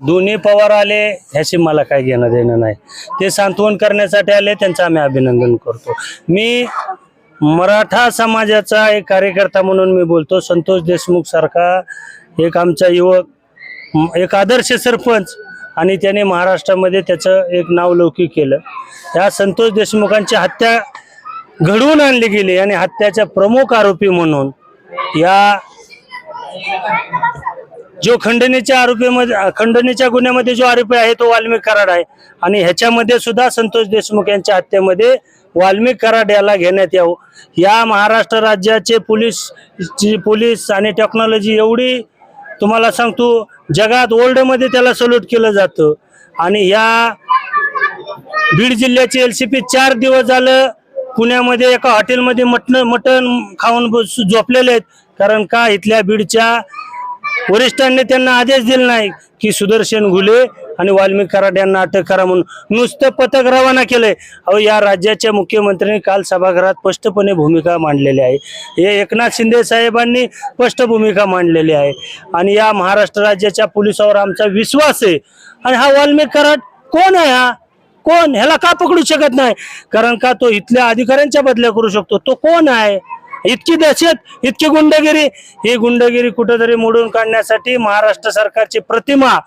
दोन्ही पवार आले ह्याशी मला काय घेणं देणं नाही. ते सांत्वन करण्यासाठी आले त्यांचं आम्ही अभिनंदन करतो. मी मराठा समाजाचा एक कार्यकर्ता म्हणून मी बोलतो संतोष देशमुख सारखा एक आमचा युवक एक आदर्श सरपंच आणि त्याने महाराष्ट्रामध्ये त्याचं एक नाव लौकिक केलं. या संतोष देशमुखांची हत्या घडवून आणली गेली आणि हत्याच्या प्रमुख आरोपी म्हणून या जो खंडणीच्या आरोपीमध्ये खंडणीच्या गुन्ह्यामध्ये जो आरोपी आहे तो वाल्मिक कराड आहे. आणि ह्याच्यामध्ये सुद्धा संतोष देशमुख यांच्या हत्येमध्ये वाल्मिक कराड याला घेण्यात यावं. या महाराष्ट्र राज्याचे पोलीस ची पोलीस आणि टेक्नॉलॉजी एवढी तुम्हाला सांगतो जगात वर्ल्डमध्ये त्याला सल्यूट केलं जातं. आणि या बीड जिल्ह्याचे एल सी पी चार दिवस झालं पुण्यामध्ये एका हॉटेलमध्ये मटन मटण खाऊन बस- झोपलेले आहेत. कारण का इथल्या बीडच्या वरिष्ठांनी त्यांना आदेश दिला नाही की सुदर्शन घुले आणि वाल्मिक कराड यांना अटक करा म्हणून नुसतं पथक रवाना केलंय. अहो या राज्याच्या मुख्यमंत्र्यांनी काल सभागृहात स्पष्टपणे भूमिका मांडलेली आहे. हे एकनाथ शिंदे साहेबांनी स्पष्ट भूमिका मांडलेली आहे. आणि या महाराष्ट्र राज्याच्या पोलिसावर आमचा विश्वास आहे. आणि हा वाल्मिक कराड कोण आहे हा? कोण? ह्याला का पकडू शकत नाही? कारण का तो इथल्या अधिकाऱ्यांच्या बदल्या करू शकतो? तो कोण आहे? इतकी दहशत इतकी गुंडगिरी. ही गुंडगिरी कुठेतरी मोडून काढण्यासाठी महाराष्ट्र सरकारची प्रतिमा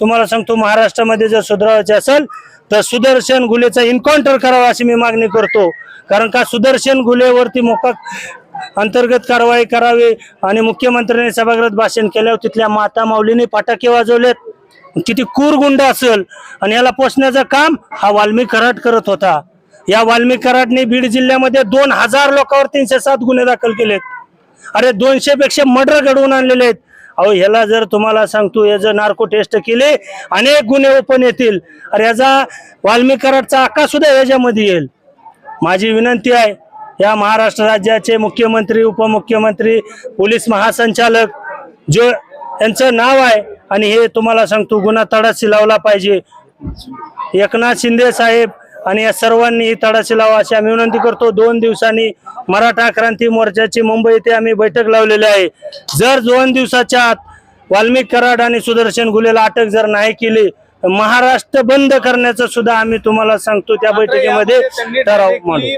तुम्हाला सांगतो महाराष्ट्रामध्ये जर सुधारायची असेल तर सुदर्शन गुलेचा इन्काउंटर करावा अशी मी मागणी करतो. कारण का सुदर्शन गुलेवरती मोफत अंतर्गत कारवाई करावी आणि मुख्यमंत्र्यांनी सभागृहात भाषण केल्यावर तिथल्या माता माऊलीने फटाके वाजवलेत. किती कूर गुंड असेल. आणि याला पोचण्याचं काम हा वाल्मिक कराट करत होता. या वाल्मिक कराडने बीड जिल्ह्यामध्ये दोन हजार लोकांवर तीनशे सात गुन्हे दाखल केलेत. अरे दोनशे पेक्षा मर्डर घडवून आणलेले आहेत. अहो ह्याला जर तुम्हाला सांगतो याचं नार्को टेस्ट केले अनेक गुन्हे ओपन येतील. अरे याचा वाल्मिक कराडचा सुद्धा याच्यामध्ये येईल. माझी विनंती आहे या महाराष्ट्र राज्याचे मुख्यमंत्री उपमुख्यमंत्री पोलीस महासंचालक जो यांचं नाव आहे आणि हे तुम्हाला सांगतो गुन्हा तडाशी लावला पाहिजे. एकनाथ शिंदे साहेब आणि या सर्वांनी ही तडाशी लावा अशी आम्ही विनंती करतो दोन दिवसांनी मराठा क्रांती मोर्चाची मुंबई येथे आम्ही बैठक लावलेली आहे जर दोन दिवसाच्या आत वाल्मिक कराड आणि सुदर्शन गुलेला अटक जर नाही केली तर महाराष्ट्र बंद करण्याचं सुद्धा आम्ही तुम्हाला सांगतो त्या बैठकीमध्ये ठराव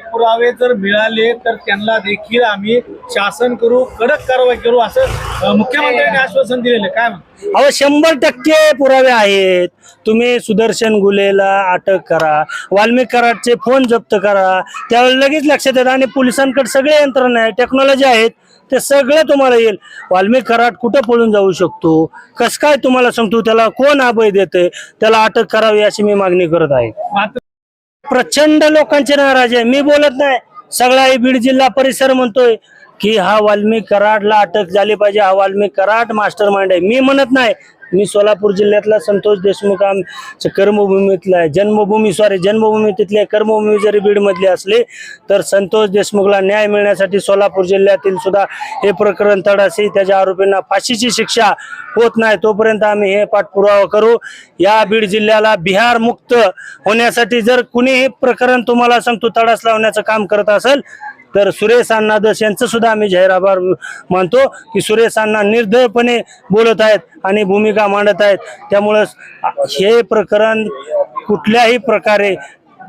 पुरावे जर मिळाले तर त्यांना देखील आम्ही शासन करू कडक कारवाई करू असं मुख्यमंत्र्यांनी आश्वासन दिलेलं. काय म्हणता? अहो शंभर टक्के पुरावे आहेत. तुम्ही सुदर्शन गुलेला अटक करा वाल्मिक कराडचे फोन जप्त करा त्यावेळेला लगेच लक्षात येतं आणि पोलिसांकडे सगळे यंत्रणा आहे टेक्नॉलॉजी आहेत ते सगळे तुम्हाला येईल. वाल्मिक कराड कुठं पळून जाऊ शकतो? कस काय तुम्हाला सांगतो? त्याला कोण अभय देते त्याला अटक करावी अशी मी मागणी करत आहे. प्रचंड लोकांचे नाराज आहे. मी बोलत नाही. सगळा हे बीड जिल्हा परिसर म्हणतोय. की हा वाल्मिक कराडला अटक झाली पाहिजे हा वाल्मिक कराड मास्टर माइंड आहे. मी म्हणत नाही मी सोलापूर जिल्ह्यातला संतोष देशमुख आमचं कर्मभूमीतला आहे. जन्मभूमी सॉरी जन्मभूमी तिथले कर्मभूमी जरी बीडमधली असली तर संतोष देशमुखला न्याय मिळण्यासाठी सोलापूर जिल्ह्यातील सुद्धा हे प्रकरण तडासी. त्याच्या आरोपींना फाशीची शिक्षा होत नाही. तोपर्यंत आम्ही हे पाठपुरावा करू. या बीड जिल्ह्याला बिहार मुक्त होण्यासाठी जर कुणीही प्रकरण तुम्हाला सांगतो तडास लावण्याचं काम करत असेल तर सुरेश अण्णा दस यांचं सुद्धा आम्ही जाहीर आभार मानतो की सुरेश अण्णा निर्दयपणे बोलत आहेत आणि भूमिका मांडत आहेत. त्यामुळं हे प्रकरण कुठल्याही प्रकारे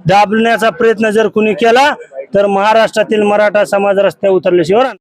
दाबण्याचा प्रयत्न जर कुणी केला तर महाराष्ट्रातील मराठा समाज रस्त्यावर उतरल्याशिवाय राहणार.